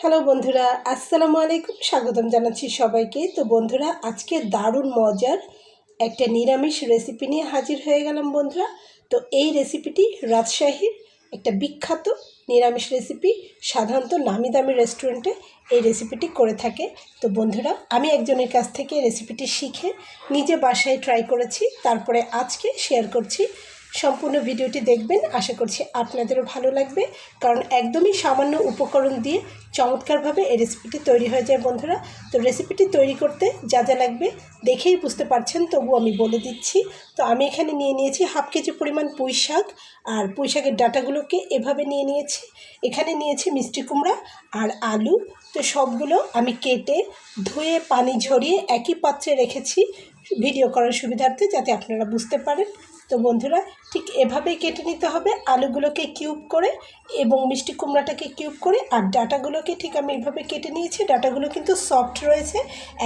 Hello বন্ধুরা, আসসালামু আলাইকুম, স্বাগতম জানাচ্ছি সবাইকে। তো বন্ধুরা, আজকে দারুণ মজার একটা নিরামিষ রেসিপি নিয়ে হাজির হয়ে গেলাম বন্ধুরা। তো এই রেসিপিটি রাজশাহীর একটা বিখ্যাত নিরামিষ রেসিপি সাধারণত নামি দামি রেস্টুরেন্টে এই রেসিপিটি করে থাকে। তো বন্ধুরা, আমি একজনের কাছ থেকে রেসিপিটি শিখে নিজে বাসায় ট্রাই করেছি, তারপরে আজকে শেয়ার করছি সম্পূর্ণ ভিডিওটি দেখবেন। আশা করছি আপনাদেরও ভালো লাগবে। কারণ একদমই সামান্য উপকরণ দিয়ে চমৎকারভাবে এই রেসিপিটি তৈরি হয়ে যায় বন্ধুরা। তো রেসিপিটি তৈরি করতে যা যা লাগবে দেখেই বুঝতে পারছেন, তবু আমি বলে দিচ্ছি। তো আমি এখানে নিয়ে নিয়েছি হাফ কেজি পরিমাণ পুঁই শাক আর পুঁই শাকের ডাটাগুলোকে এভাবে নিয়ে নিয়েছি। এখানে নিয়েছি মিষ্টি কুমড়া আর আলু। তো সবগুলো আমি কেটে, ধুয়ে, পানি ঝরিয়ে একই পাত্রে রেখেছি। ভিডিও করার সুবিধার্থে যাতে আপনারা বুঝতে পারেন। তো বন্ধুরা, ঠিক এভাবেই কেটে নিতে হবে। আলুগুলোকে কিউব করে এবং মিষ্টি কুমড়াটাকে কিউব করে আর ডাটাগুলোকে ঠিক আমি এভাবে কেটে নিয়েছি। ডাটাগুলো কিন্তু সফট রয়েছে,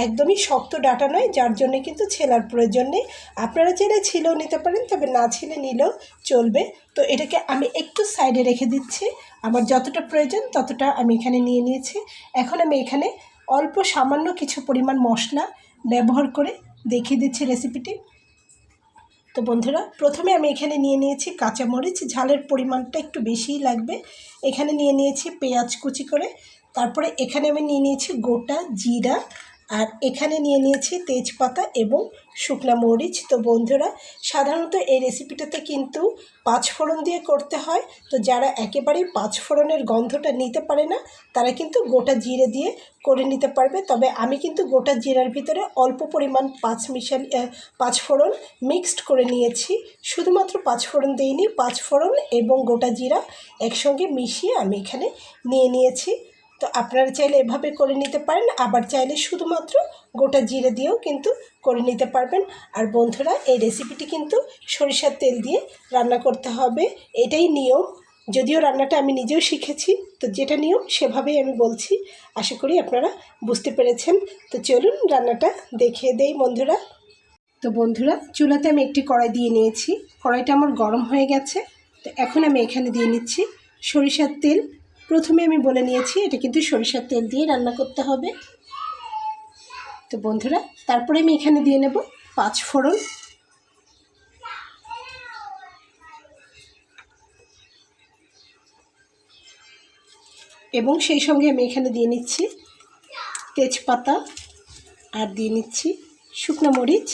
একদমই শক্ত ডাটা নয়, যার জন্য কিন্তু ছেলার প্রয়োজন নেই। আপনারা চাইলে ছিলেও নিতে পারেন, তবে না ছিলে নিলেও চলবে। তো এটাকে আমি একটু সাইডে রেখে দিচ্ছি। আমার যতটা প্রয়োজন ততটা আমি এখানে নিয়ে নিয়েছি। এখন আমি এখানে অল্প সামান্য কিছু পরিমাণ মশলা ব্যবহার করে দেখিয়ে দিচ্ছি রেসিপিটি তো বন্ধুরা, প্রথমে আমি এখানে নিয়ে নিয়েছি কাঁচামরিচ। ঝালের পরিমাণটা একটু বেশিই লাগবে। এখানে নিয়ে নিয়েছি পেঁয়াজ কুচি করে। তারপরে এখানে আমি নিয়ে নিয়েছি গোটা জিরা। আর এখানে নিয়ে নিয়েছি তেজপাতা এবং শুকনা মরিচ। তো বন্ধুরা, সাধারণত এই রেসিপিটাতে কিন্তু পাঁচ ফোড়ন দিয়ে করতে হয়। তো যারা একেবারেই পাঁচ ফোড়নের গন্ধটা নিতে পারে না, তারা কিন্তু গোটা জিরে দিয়ে করে নিতে পারবে। তবে আমি কিন্তু গোটা জিরার ভিতরে অল্প পরিমাণ পাঁচ মিশাল পাঁচ ফোড়ন মিক্সড করে নিয়েছি। শুধুমাত্র পাঁচ ফোড়ন দিইনি, পাঁচ ফোড়ন এবং গোটা জিরা একসঙ্গে মিশিয়ে আমি এখানে নিয়ে নিয়েছি। তো আপনারা চাইলে এভাবে করে নিতে পারেন, আবার চাইলে শুধুমাত্র গোটা জিরে দিয়েও কিন্তু করে নিতে পারবেন। আর বন্ধুরা, এই রেসিপিটি কিন্তু সরিষার তেল দিয়ে রান্না করতে হবে, এটাই নিয়ম। যদিও রান্নাটা আমি নিজেও শিখেছি, তো যেটা নিয়ম সেভাবেই আমি বলছি। আশা করি আপনারা বুঝতে পেরেছেন। তো চলুন রান্নাটা দেখিয়ে দেই বন্ধুরা। তো বন্ধুরা, চুলাতে আমি একটি কড়াই দিয়ে নিয়েছি। কড়াইটা আমার গরম হয়ে গেছে, তো এখন আমি এখানে দিয়ে নিচ্ছি সরিষার তেল। প্রথমে আমি বলে নিয়েছি, এটা কিন্তু সরিষার তেল দিয়ে রান্না করতে হবে। তো বন্ধুরা, তারপরে আমি এখানে দিয়ে নেব পাঁচ ফোড়ন। এবং সেই সঙ্গে আমি এখানে দিয়ে নিচ্ছি তেজপাতা, আর দিয়ে নিচ্ছি শুকনো মরিচ।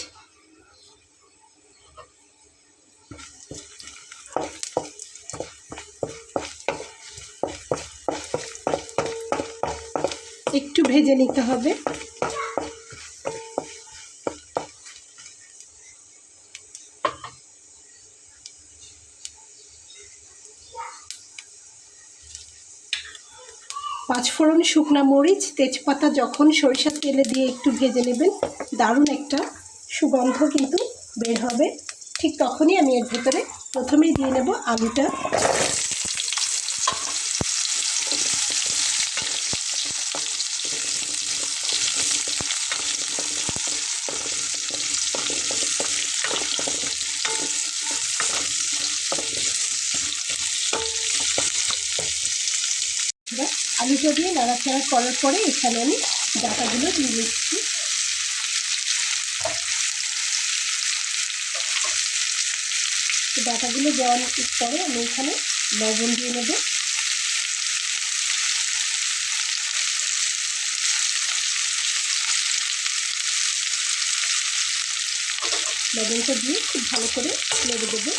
একটু ভেজে নিতে হবে। পাঁচফোড়ন শুকনা মরিচ, তেজপাতা যখন সরিষার তেলে দিয়ে একটু ভেজে নেবেন, দারুণ একটা সুগন্ধ কিন্তু বের হবে। ঠিক তখনই আমি এর ভেতরে প্রথমেই দিয়ে নেব আলুটা। আলুটা দিয়ে নাড়াচাড়া করার পরে এখানে আমি ডাটাগুলো দিয়ে নিচ্ছি ডাটাগুলো দেওয়ার পরে আমি এখানে লবণ দিয়ে নেব। লবণটা দিয়ে খুব ভালো করে নেড়ে দেবো।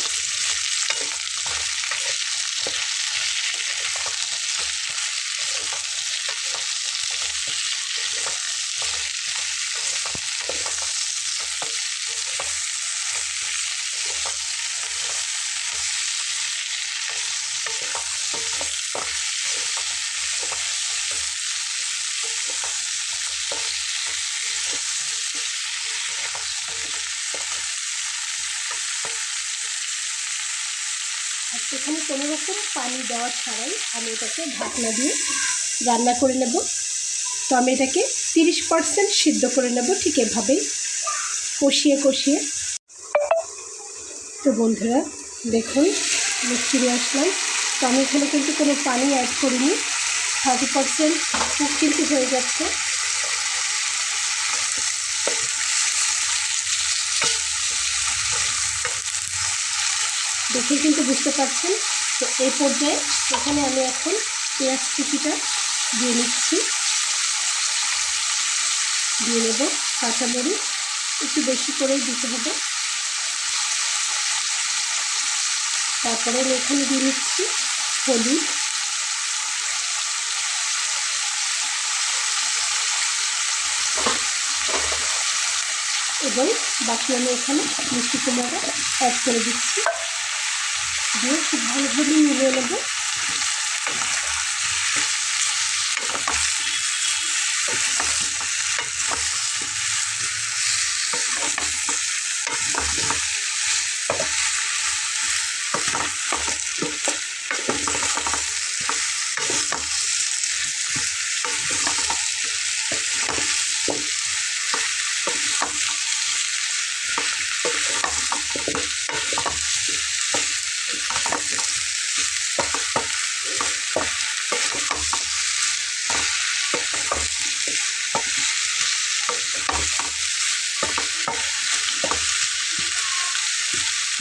সেখানে কোনো রকম পানি দেওয়া ছাড়াই আমি এটাকে ঢাকনা দিয়ে রান্না করে নেব। তো আমি এটাকে তিরিশ পারসেন্ট সিদ্ধ করে নেব ঠিক এভাবেই। কষিয়ে কষিয়ে। তো বন্ধুরা, দেখুন, আমি ফিরে আসলাম। তো আমি এখানে কিন্তু কোনো পানি অ্যাড করিনি। থার্টি পারসেন্ট কুক কিন্তু হয়ে যাচ্ছে। দেখে কিন্তু বুঝতে পারছেন তো এই পর্যায়ে এখানে আমি এখন পেঁয়াজ কুচিটা দিয়ে নিচ্ছি। দিয়ে নেব কাঁচামরিচ। একটু বেশি করেই দিতে হবে। তারপরে এখানে দিয়ে নিচ্ছি হলুদ। এবং বাকি আমি এখানে মিষ্টি কুমড়া অ্যাড করে দিচ্ছি। দিয়ে খুব ভালোভাবে মিলিয়ে নেব।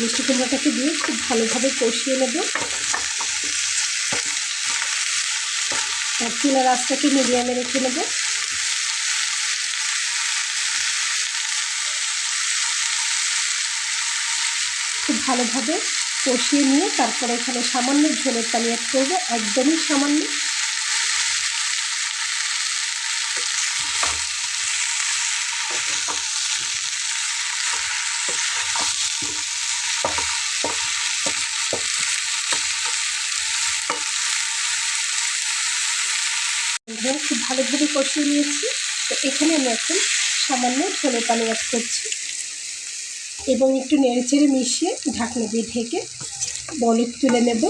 মিষ্টি কুমড়াটাকে দিয়ে খুব ভালোভাবে কষিয়ে নেব। আর চুলার আঁচটাকে মিডিয়ামে রেখে নেব। খুব ভালোভাবে কষিয়ে নিয়ে তারপরে এখানে সামান্য ঝোলের পানি অ্যাড করব, একদমই সামান্য। ধরে খুব ভালোভাবে কষিয়ে নিয়েছি। তো এখানে আমি এখন সামান্য ঝোলের পানি অ্যাড করছি এবং একটু নেড়ে চেড়ে মিশিয়ে ঢাকনা দিয়ে ঢেকে বলক তুলে নেব।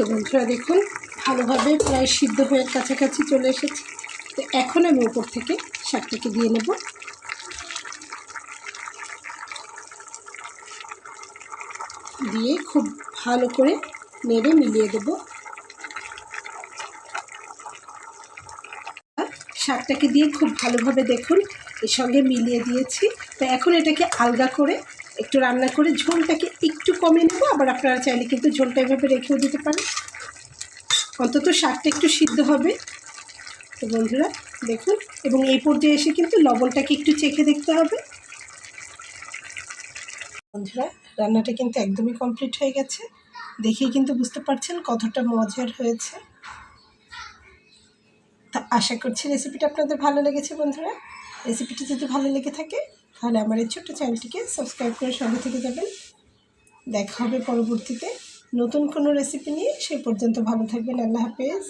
তো বন্ধুরা দেখুন, ভালোভাবে প্রায় সিদ্ধ হয়ে কাছাকাছি চলে এসেছে। তো এখন আমি উপর থেকে শাকটাকে দিয়ে নেব। দিয়ে খুব ভালো করে নেড়ে মিলিয়ে দেব। শাকটাকে দিয়ে খুব ভালোভাবে দেখুন, এর সঙ্গে মিলিয়ে দিয়েছি। তো এখন এটাকে আলগা করে একটু রান্না করে ঝোলটাকে একটু কমে নেব, আবার আপনারা চাইলে কিন্তু ঝোলটা এভাবে রেখেও দিতে পারেন। অন্তত শাকটা একটু সিদ্ধ হবে। তো বন্ধুরা, দেখুন, এবং এই পর্যায়ে এসে কিন্তু লবণটাকে একটু চেখে দেখতে হবে। বন্ধুরা, রান্নাটা কিন্তু একদমই কমপ্লিট হয়ে গেছে। দেখেই কিন্তু বুঝতে পারছেন কতটা মজার হয়েছে। তা আশা করছি রেসিপিটা আপনাদের ভালো লেগেছে বন্ধুরা। রেসিপিটি যদি ভালো লেগে থাকে তাহলে আমার এই ছোট্ট চ্যানেলটিকে সাবস্ক্রাইব করে সঙ্গে থেকে যাবেন। দেখা হবে পরবর্তীতে। নতুন কোনো রেসিপি নিয়ে সেই পর্যন্ত ভালো থাকবেন। আল্লাহ হাফেজ।